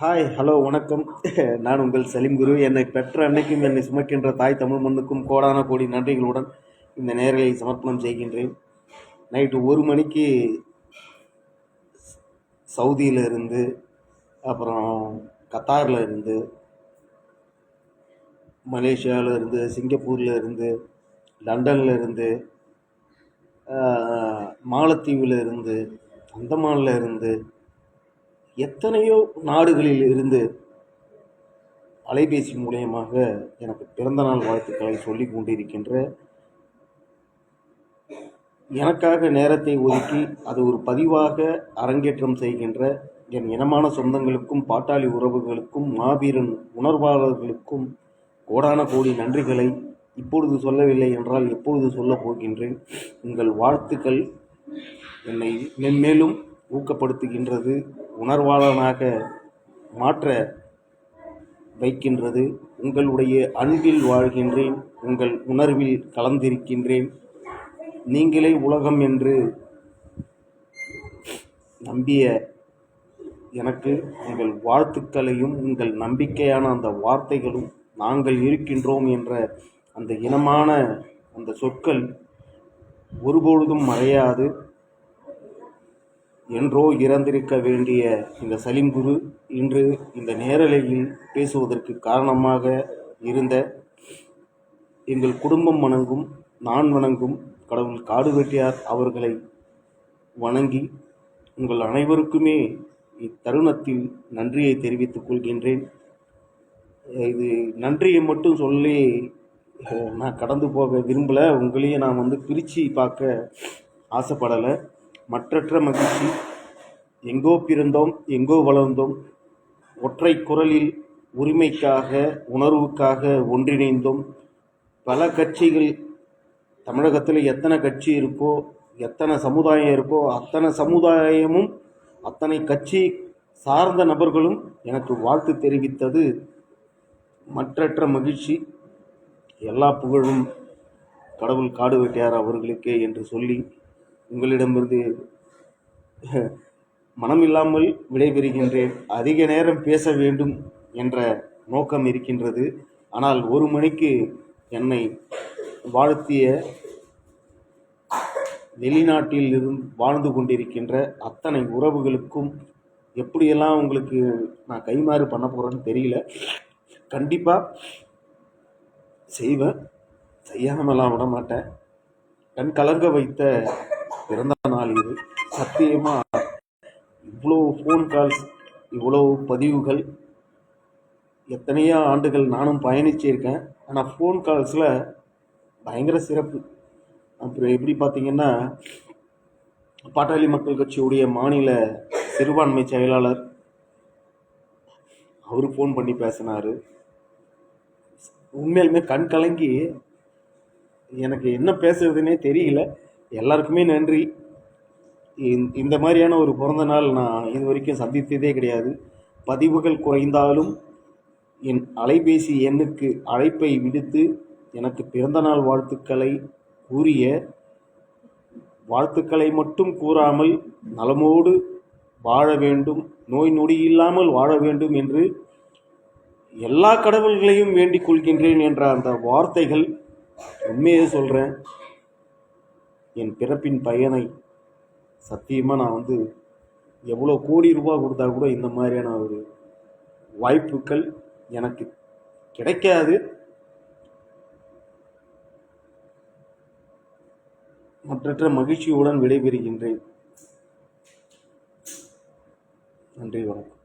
Hi hello வணக்கம். நான் உங்கள் சலீம் குரு. என்னை பெற்ற அன்னைக்கும் என்னை சுமக்கின்ற தாய் தமிழ் மண்ணுக்கும் கோடான கோடி நன்றிகளுடன் இந்த நேரலை சமர்ப்பணம் செய்கின்றேன். நைட்டு ஒரு மணிக்கு சவுதியில் இருந்து அப்புறம் கத்தாரில் இருந்து மலேசியாவில் இருந்து சிங்கப்பூரில் இருந்து லண்டனில் இருந்து மாலத்தீவில் இருந்து அந்தமானில் இருந்து எத்தனையோ நாடுகளில் இருந்து அலைபேசி மூலியமாக எனக்கு பிறந்தநாள் வாழ்த்துக்களை சொல்லிக் கொண்டிருக்கின்ற எனக்காக நேரத்தை ஒதுக்கி அது ஒரு பதிவாக அரங்கேற்றம் செய்கின்ற என் இனமான சொந்தங்களுக்கும் பாட்டாளி உறவுகளுக்கும் மாபீரன் உணர்வாளர்களுக்கும் கோடான கோடி நன்றிகளை இப்பொழுது சொல்லவில்லை என்றால் எப்பொழுது சொல்லப் போகின்றேன்? உங்கள் வாழ்த்துக்கள் என்னை மென்மேலும் ஊக்கப்படுத்துகின்றது உணர்வாளனாக மாற்ற வைக்கின்றது. உங்களுடைய அன்பில் வாழ்கின்றேன் உங்கள் உணர்வில் கலந்திருக்கின்றேன். நீங்களே உலகம் என்று நம்பிய எனக்கு உங்கள் வாழ்த்துக்களையும் உங்கள் நம்பிக்கையான அந்த வார்த்தைகளும் நாங்கள் இருக்கின்றோம் என்ற அந்த இனமான அந்த சொற்கள் ஒருபொழுதும் மறையாது. என்றோ இறந்திருக்க வேண்டிய இந்த சலீம் குரு இன்று இந்த நேரலையில் பேசுவதற்கு காரணமாக இருந்த எங்கள் குடும்பம் வணங்கும் நான் வணங்கும் கடவுள் காடு வெட்டியார் அவர்களை வணங்கி உங்கள் அனைவருக்குமே இத்தருணத்தில் நன்றியை தெரிவித்துக் கொள்கின்றேன். இது நன்றியை மட்டும் சொல்லி நான் கடந்து போக விரும்பலை. உங்களையும் நான் வந்து பிரித்து பார்க்க ஆசைப்படலை. மற்றற்ற மகிழ்ச்சி. எங்கோ பிறந்தோம் எங்கோ வளர்ந்தோம். ஒற்றை குரலில் உரிமைக்காக உணர்வுக்காக ஒன்றிணைந்தோம். பல கட்சிகள் தமிழகத்தில் எத்தனை கட்சி இருக்கோ எத்தனை சமுதாயம் இருக்கோ அத்தனை சமுதாயமும் அத்தனை கட்சி சார்ந்த நபர்களும் எனக்கு வாழ்த்து தெரிவித்தது. மற்றற்ற மகிழ்ச்சி. எல்லா புகழும் கடவுள் காடு வெட்டியார் அவர்களுக்கே என்று சொல்லி உங்களிடமிருந்து மனமில்லாமல் விடைபெறுகின்றேன். அதிக நேரம் பேச வேண்டும் என்ற நோக்கம் இருக்கின்றது. ஆனால் ஒரு மணிக்கு என்னை வாழ்த்திய வெளிநாட்டில் இருந்து வாழ்ந்து கொண்டிருக்கின்ற அத்தனை உறவுகளுக்கும் எப்படியெல்லாம் உங்களுக்கு நான் கைமாறு பண்ண போகிறேன்னு தெரியல. கண்டிப்பாக செய்வேன். செய்யாமலாம் விட மாட்டேன் கண் கலங்க வைத்த பிறந்த நாள் இது. சத்தியமாக இவ்வளோ ஃபோன் கால்ஸ் இவ்வளோ பதிவுகள் எத்தனையோ ஆண்டுகள் நானும் பயணிச்சிருக்கேன் ஆனால் ஃபோன் கால்ஸில் பயங்கர சிறப்பு. அப்புறம் எப்படி பார்த்தீங்கன்னா பாட்டாளி மக்கள் கட்சியுடைய மாநில சிறுபான்மை செயலாளர் அவர் ஃபோன் பண்ணி பேசினார். உண்மையிலுமே கண் கலங்கி எனக்கு என்ன பேசுறதுனே தெரியல. எல்லாருக்குமே நன்றி. இந்த- இந்த மாதிரியான ஒரு பிறந்த நாள் நான் இது வரைக்கும் சந்தித்ததே கிடையாது. பதிவுகள் குறைந்தாலும் என் அலைபேசி எண்ணுக்கு அழைப்பை விடுத்து எனக்கு பிறந்தநாள் வாழ்த்துக்களை கூறிய வாழ்த்துக்களை மட்டும் கூறாமல் நலமோடு வாழ வேண்டும் நோய் நொடி இல்லாமல் வாழ வேண்டும் என்று எல்லா கடவுள்களையும் வேண்டிக் கொள்கின்றேன் என்ற அந்த வார்த்தைகள் உண்மையே சொல்கிறேன் என் பிறப்பின் பயனை சத்தியமாக நான் வந்து எவ்வளோ கோடி ரூபாய் கொடுத்தா கூட இந்த மாதிரியான ஒரு வாய்ப்புகள் எனக்கு கிடைக்காது. மற்றற்ற மகிழ்ச்சியுடன் விடைபெறுகின்றேன். நன்றி வணக்கம்.